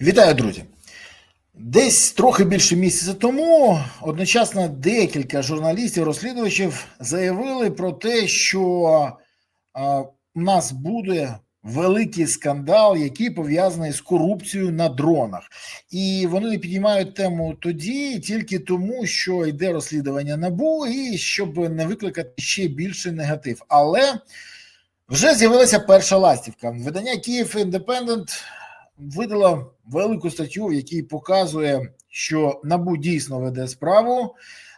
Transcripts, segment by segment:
Вітаю, друзі! Десь трохи більше місяця тому одночасно декілька журналістів-розслідувачів заявили про те, що у нас буде великий скандал, який пов'язаний з корупцією на дронах, і вони не підіймають тему тоді тільки тому, що йде розслідування набу, і щоб не викликати ще більший негатив. Але вже з'явилася перша ластівка. Видання Київ Індепендент видала велику статтю, в якій показує, що набу дійсно веде справу,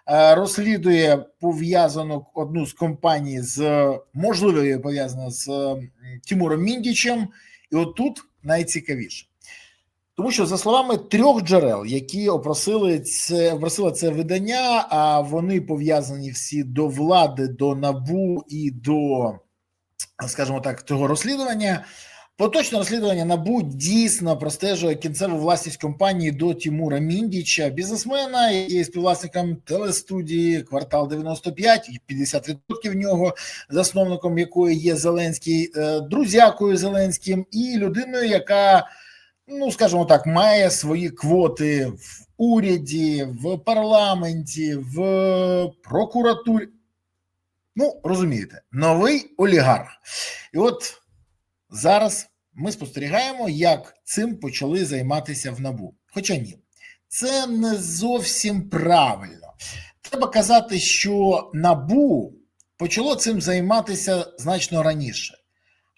е, розслідує пов'язану одну з компаній з можливо пов'язана з Тимуром Міндічем, і отут найцікавіше. Тому що за словами трьох джерел, які опросили це опросили це видання, а вони пов'язані всі до влади, до набу і до, скажімо так, цього розслідування. Поточне розслідування НАБУ дійсно простежує кінцеву власність компанії до Тимура Міндіча, бізнесмена, є співвласником телестудії Квартал 95, і 50% в нього, засновником якої є Зеленський, е, друзякою Зеленським, і людиною, яка, ну скажімо так, має свої квоти в уряді, в парламенті, в прокуратурі. Ну, розумієте, новий олігарх. І от Зараз ми спостерігаємо, як цим почали займатися в набу. Хоча ні, це не зовсім правильно. Треба казати, що набу почало цим займатися значно раніше.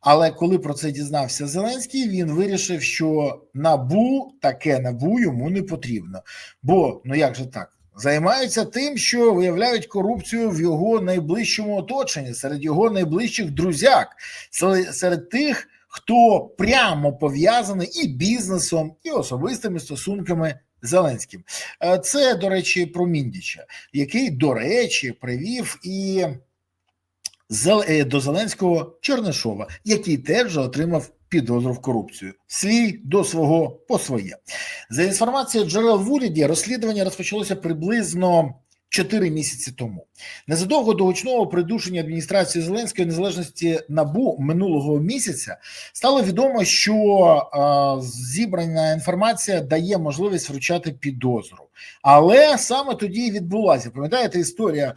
Але коли про це дізнався Зеленський, він вирішив, що набу таке набу йому не потрібно. Бо ну як же так? Займаються тим, що виявляють корупцію в його найближчому оточенні, серед його найближчих друзяк, серед- тих, хто прямо пов'язаний і бізнесом, і особистими стосунками Зеленським. Е, Це, до речі, про Міндіча, який, до речі, привів і е, до Зеленського Чернишова, який теж отримав підозру в корупцію. Свій до свого по своє. За інформацією джерел в уряді, розслідування розпочалося приблизно 4 місяці тому. Незадовго до гучного придушення адміністрації Зеленської незалежності набу минулого місяця стало відомо, що е, зібрана інформація дає можливість вручати підозру. Але саме тоді і відбулася. Пам'ятаєте історія е,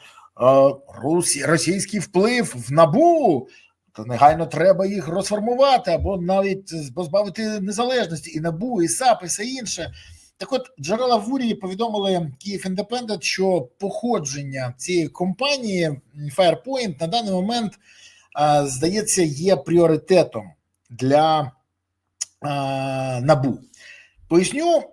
російський вплив в набу. То негайно треба їх розформувати або навіть позбавити незалежності і набу, і САП, і все інше. Так от джерела в уряді повідомили Київ Індепендент, що походження цієї компанії Firepoint на даний момент, здається, є пріоритетом для набу. Поясню,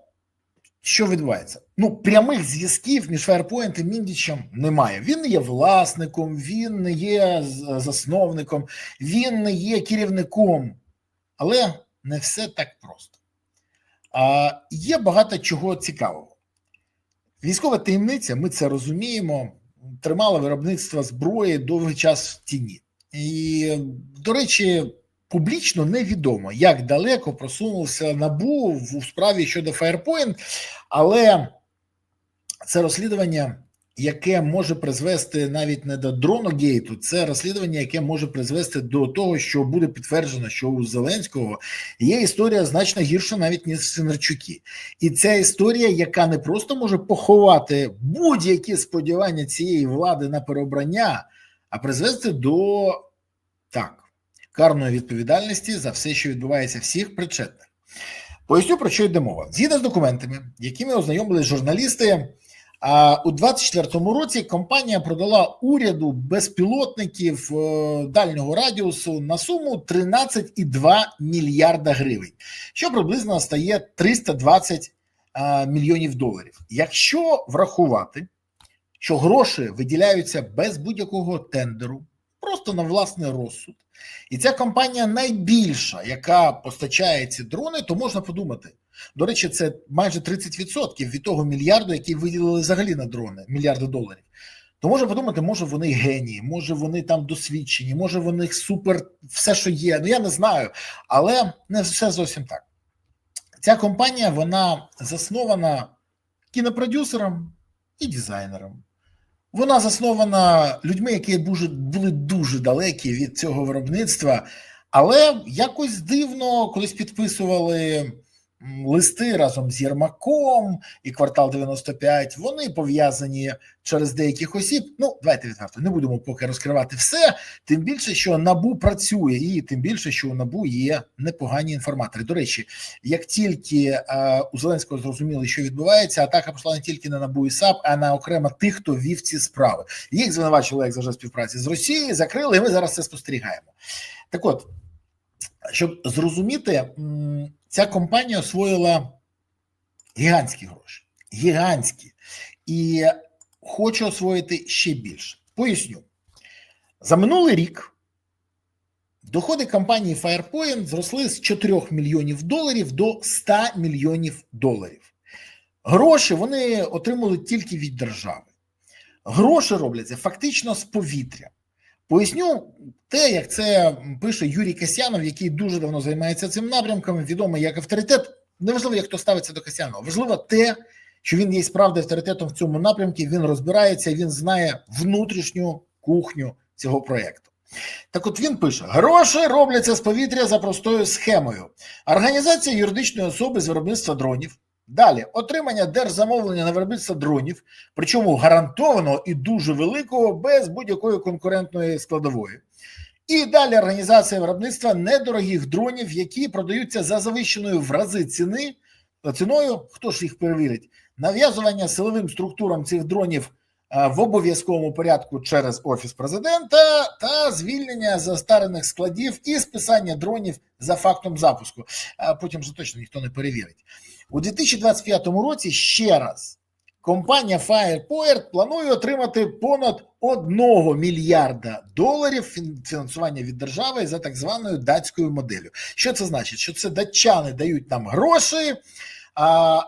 що відбувається. Ну, прямих зв'язків між Firepoint і Міндічем немає. Він не є власником, він не є засновником, він не є керівником, але не все так просто. А, є багато чого цікавого. Військова таємниця, ми це розуміємо, тримала виробництво зброї довгий час в тіні. І, до речі, публічно невідомо, як далеко просунувся набу в справі щодо Firepoint, але це розслідування, яке може призвести навіть не до дроногейту, це розслідування, яке може призвести до того, що буде підтверджено, що у Зеленського є історія значно гірша, навіть ніж Синерчуки. І ця історія, яка не просто може поховати будь-які сподівання цієї влади на переобрання, а призвести до так карної відповідальності за все, що відбувається всіх причетних. Поясню про що йде мова. Згідно з документами, якими ознайомились журналісти, а у 24-му році компанія продала уряду безпілотників е, дальнього радіусу на суму 13,2 мільярда гривень, що приблизно стає 320 е, мільйонів доларів. Якщо врахувати, що гроші виділяються без будь-якого тендеру, просто на власний розсуд, і ця компанія найбільша, яка постачає ці дрони, то можна подумати. До речі, це майже 30% від того мільярду, який виділили взагалі на дрони, мільярди доларів. То можна подумати, може вони генії, може вони там досвідчені, може в них супер все, що є. Ну я не знаю, але не все зовсім так. Ця компанія вона заснована кінопродюсером і дизайнером. Вона заснована людьми, які були дуже далекі від цього виробництва, але якось дивно колись підписували листи разом з Єрмаком і квартал 95, вони пов'язані через деяких осіб. Ну, давайте відверто, не будемо поки розкривати все. Тим більше, що набу працює, і тим більше, що у набу є непогані інформатори. До речі, як тільки е, у Зеленського зрозуміли, що відбувається, атака пішла не тільки на набу і САП, а на окремо тих, хто вів ці справи. Їх звинувачили, як завжди, співпраці з Росією, закрили, і ми зараз це спостерігаємо. Так от, щоб зрозуміти, ця компанія освоїла гігантські гроші, гігантські, і хоче освоїти ще більше. Поясню, за минулий рік доходи компанії Firepoint зросли з 4 мільйонів доларів до 100 мільйонів доларів. Гроші вони отримали тільки від держави. Гроші робляться фактично з повітря. Поясню те, як це пише Юрій Касянов, який дуже давно займається цим напрямком, відомий як авторитет. Неважливо, як хто ставиться до Касянова. Важливо те, що він є справді авторитетом в цьому напрямку. Він розбирається, він знає внутрішню кухню цього проєкту. Так, от він пише: гроші робляться з повітря за простою схемою. Організація юридичної особи з виробництва дронів. Далі отримання держзамовлення на виробництво дронів, причому гарантованого і дуже великого, без будь-якої конкурентної складової. І далі організація виробництва недорогих дронів, які продаються за завищеною в рази ціни ціною. Хто ж їх перевірить? Нав'язування силовим структурам цих дронів в обов'язковому порядку через офіс президента та звільнення застарених складів і списання дронів за фактом запуску. А потім вже точно ніхто не перевірить. У 2025 році ще раз компанія FirePoint планує отримати понад 1 мільярда доларів фінансування від держави за так званою датською моделлю. Що це значить? Що це датчани дають нам гроші, а,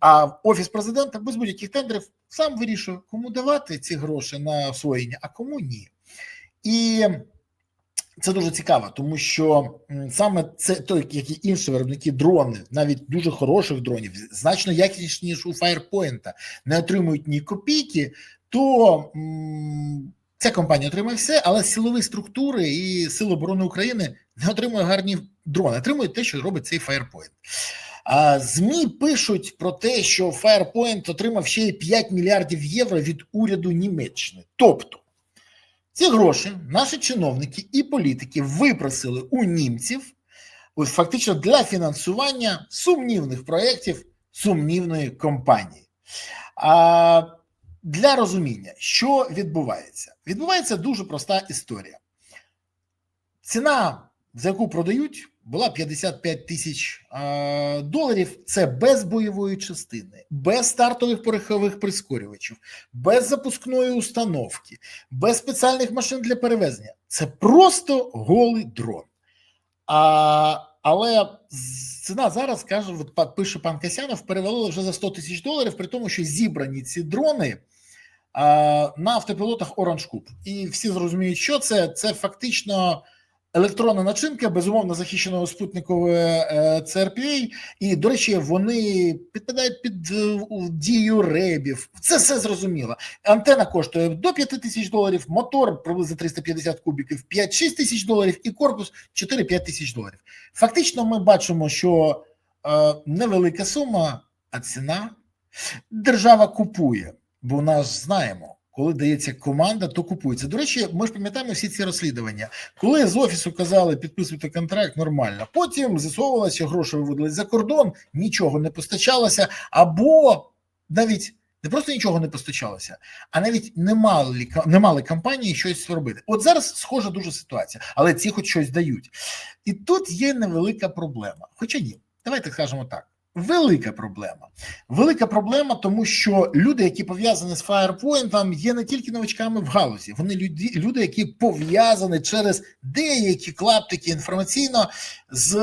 а офіс президента без будь-яких тендерів сам вирішує, кому давати ці гроші на освоєння, а кому ні. І це дуже цікаво, тому що саме це той, як і інші виробники дрони, навіть дуже хороших дронів, значно якісніші, ніж у Firepoint, не отримують ні копійки, то ця компанія отримує все, але силові структури і Сили оборони України не отримують гарні дрони, отримують те, що робить цей Firepoint. А ЗМІ пишуть про те, що Firepoint отримав ще й 5 мільярдів євро від уряду Німеччини. Тобто ці гроші наші чиновники і політики випросили у німців фактично для фінансування сумнівних проєктів сумнівної компанії. А для розуміння, що відбувається, відбувається дуже проста історія. Ціна, за яку продають, була 55 тисяч е, доларів. Це без бойової частини, без стартових порохових прискорювачів, без запускної установки, без спеціальних машин для перевезення. Це просто голий дрон. А, але ціна зараз каже, от пише пан Касянов, перевалила вже за 100 тисяч доларів, при тому, що зібрані ці дрони на автопілотах Orange Cube. І всі зрозуміють, що це. Це фактично електронна начинка, безумовно захищеного спутниковою е, CRPA. І, до речі, вони підпадають під е, дію ребів. Це все зрозуміло. Антена коштує до 5 тисяч доларів, мотор приблизно 350 кубіків, 5-6 тисяч доларів, і корпус 4-5 тисяч доларів. Фактично, ми бачимо, що е, невелика сума, а ціна держава купує, бо нас знаємо. Коли дається команда, то купується. До речі, ми ж пам'ятаємо всі ці розслідування. Коли з офісу казали підписуйте контракт, нормально. Потім з'ясовувалося, що гроші виводились за кордон, нічого не постачалося, або навіть не просто нічого не постачалося, а навіть не мали не мали компанії щось робити. От зараз схожа дуже ситуація, але ці хоч щось дають. І тут є невелика проблема. Хоча ні, давайте скажемо так. Велика проблема. Велика проблема, тому що люди, які пов'язані з Firepoint, є не тільки новачками в галузі, вони люди, люди, які пов'язані через деякі клаптики інформаційно з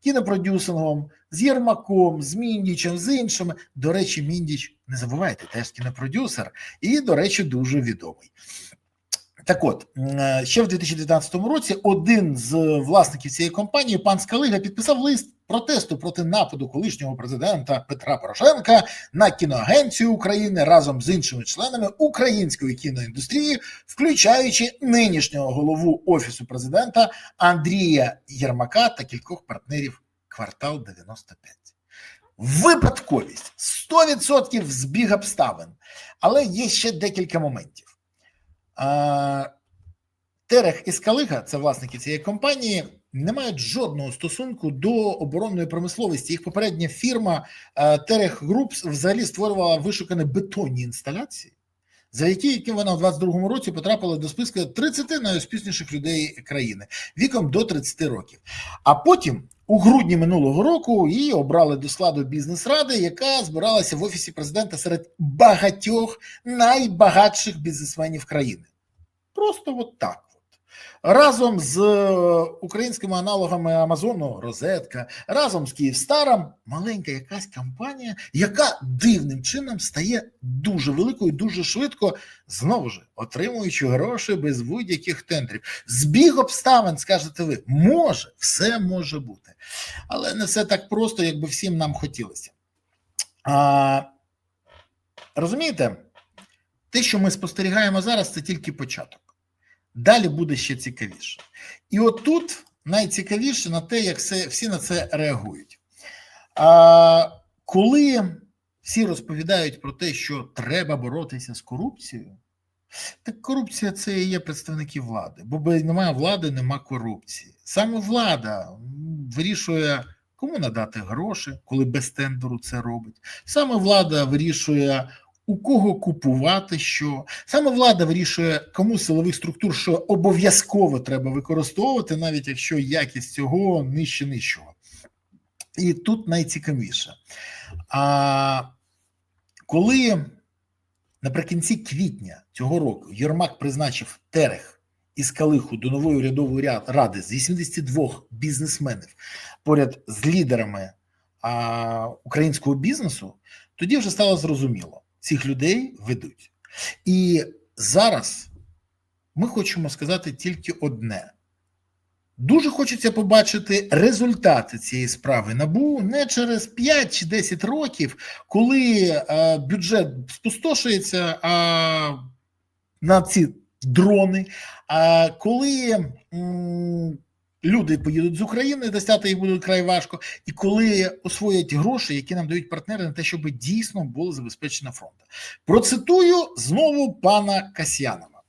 кінопродюсингом, з Єрмаком, з Міндічем, з іншими. До речі, Міндіч, не забувайте, теж кінопродюсер, і, до речі, дуже відомий. Так от, ще в 2019 році один з власників цієї компанії, пан Скалига, підписав лист протесту проти нападу колишнього президента Петра Порошенка на кіноагенцію України разом з іншими членами української кіноіндустрії, включаючи нинішнього голову офісу президента Андрія Єрмака та кількох партнерів квартал 95. випадковість, 100% збіг обставин. Але є ще декілька моментів. Терех і Скалига, це власники цієї компанії, не мають жодного стосунку до оборонної промисловості. Їх попередня фірма е, Терех Груп взагалі створювала вишукані бетонні інсталяції, за які яким вона у 22-му році потрапила до списку 30 найуспішніших людей країни віком до 30 років. А потім, у грудні минулого року, її обрали до складу бізнес-ради, яка збиралася в офісі президента серед багатьох найбагатших бізнесменів країни. Просто от так. Разом з е, українськими аналогами Амазону, Розетка, разом з Київстаром, маленька якась компанія, яка дивним чином стає дуже великою, дуже швидко, знову ж отримуючи гроші без будь-яких тендрів. Збіг обставин, скажете ви, може, все може бути. Але не все так просто, як би всім нам хотілося. А, Розумієте, те, що ми спостерігаємо зараз, це тільки початок. Далі буде ще цікавіше. І отут найцікавіше на те, як все, всі на це реагують. А, Коли всі розповідають про те, що треба боротися з корупцією, так корупція це і є представники влади, бо немає влади, нема корупції. Саме влада вирішує, кому надати гроші, коли без тендеру це робить. Саме влада вирішує у кого купувати що. Саме влада вирішує, кому силових структур що обов'язково треба використовувати, навіть якщо якість цього нижче нижчого. І тут найцікавіше. А коли наприкінці квітня цього року Єрмак призначив Терех із Калиху до нової урядової ради з 82 бізнесменів поряд з лідерами а, українського бізнесу, тоді вже стало зрозуміло цих людей ведуть. І зараз ми хочемо сказати тільки одне: дуже хочеться побачити результати цієї справи набу не через 5 чи 10 років, коли а, бюджет спустошується а, на ці дрони. А коли м, люди поїдуть з України, достати їх буде край важко, і коли освоять гроші, які нам дають партнери на те, щоб дійсно було забезпечено фронт. Процитую знову пана Касьянова.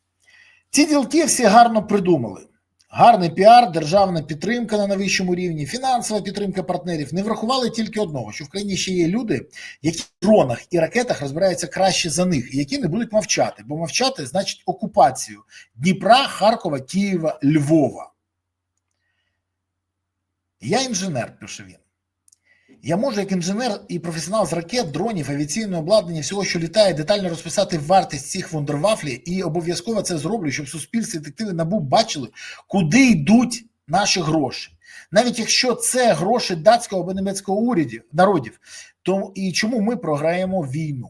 Ці ділки всі гарно придумали. Гарний піар, державна підтримка на найвищому рівні, фінансова підтримка партнерів не врахували тільки одного: що в країні ще є люди, які в дронах і ракетах розбираються краще за них, і які не будуть мовчати, бо мовчати значить окупацію Дніпра, Харкова, Києва, Львова. Я інженер, пише він. Я можу, як інженер і професіонал з ракет, дронів, авіаційного обладнання, всього, що літає, детально розписати вартість цих вундервафлі, і обов'язково це зроблю, щоб суспільство детективи набу бачили, куди йдуть наші гроші. Навіть якщо це гроші датського або німецького урядів народів, то і чому ми програємо війну?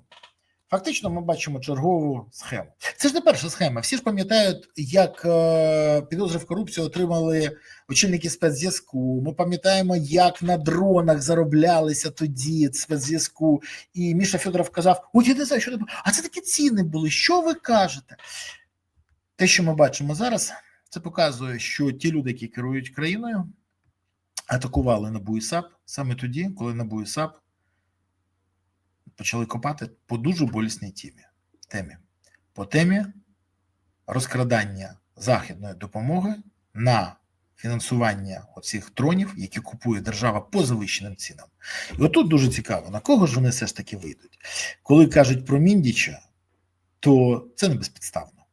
Фактично, ми бачимо чергову схему. Це ж не перша схема. Всі ж пам'ятають, як е, підозри в корупцію отримали очільники спецзв'язку. Ми пам'ятаємо, як на дронах зароблялися тоді спецзв'язку. І Міша Федоров казав: Ой, я не знаю, що це а це такі ціни були. Що ви кажете? Те, що ми бачимо зараз, це показує, що ті люди, які керують країною, атакували НАБУ і САП саме тоді, коли НАБУ і САП почали копати по дуже болісній темі. темі. По темі розкрадання західної допомоги на фінансування оцих дронів, які купує держава по завищеним цінам. І отут дуже цікаво, на кого ж вони все ж таки вийдуть. Коли кажуть про Міндіча, то це не безпідставно.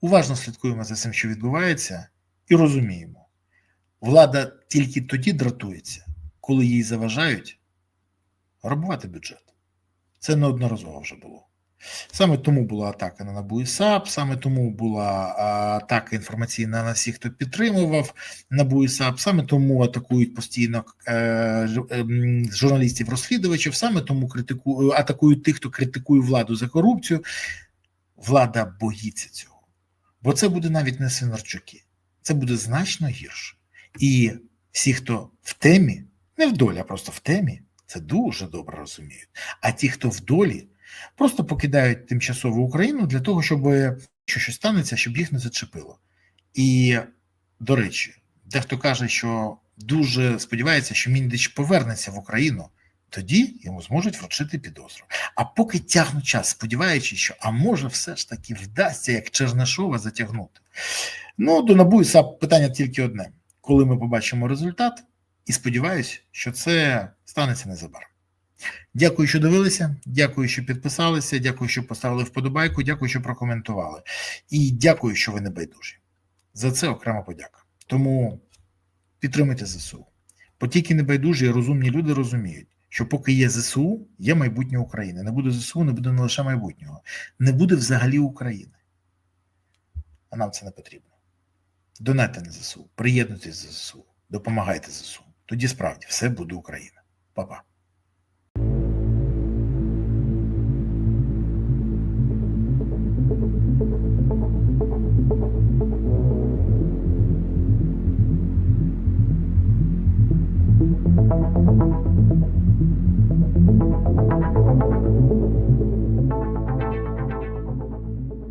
Уважно слідкуємо за цим, що відбувається, і розуміємо, влада тільки тоді дратується, коли їй заважають грабувати бюджет. Це неодноразово вже було. Саме тому була атака на НАБУ і САП, саме тому була атака інформаційна на всіх, хто підтримував НАБУ і САП, саме тому атакують постійно е, журналістів-розслідувачів, саме тому критику, атакують тих, хто критикує владу за корупцію. Влада боїться цього. Бо це буде навіть не Свинарчуки, це буде значно гірше. І всі, хто в темі, не в долі, а просто в темі, це дуже добре розуміють. А ті, хто в долі, просто покидають тимчасово Україну для того, щоб що щось станеться, щоб їх не зачепило. І, до речі, дехто каже, що дуже сподівається, що Міндич повернеться в Україну тоді йому зможуть вручити підозру. А поки тягнуть час, сподіваючись, що а може, все ж таки вдасться, як Чернишова, затягнути. Ну, до НАБУ і САП питання тільки одне: коли ми побачимо результат, і сподіваюся, що це станеться незабаром. Дякую, що дивилися. Дякую, що підписалися. Дякую, що поставили вподобайку. Дякую, що прокоментували. І дякую, що ви не байдужі. За це окрема подяка. Тому підтримуйте ЗСУ. Бо тільки небайдужі і розумні люди розуміють, що поки є ЗСУ, є майбутнє України. Не буде ЗСУ, не буде не лише майбутнього, не буде взагалі України. А нам це не потрібно. Донайте на ЗСУ, приєднуйтесь до ЗСУ, допомагайте ЗСУ. Тоді справді все буде Україна. Па-па.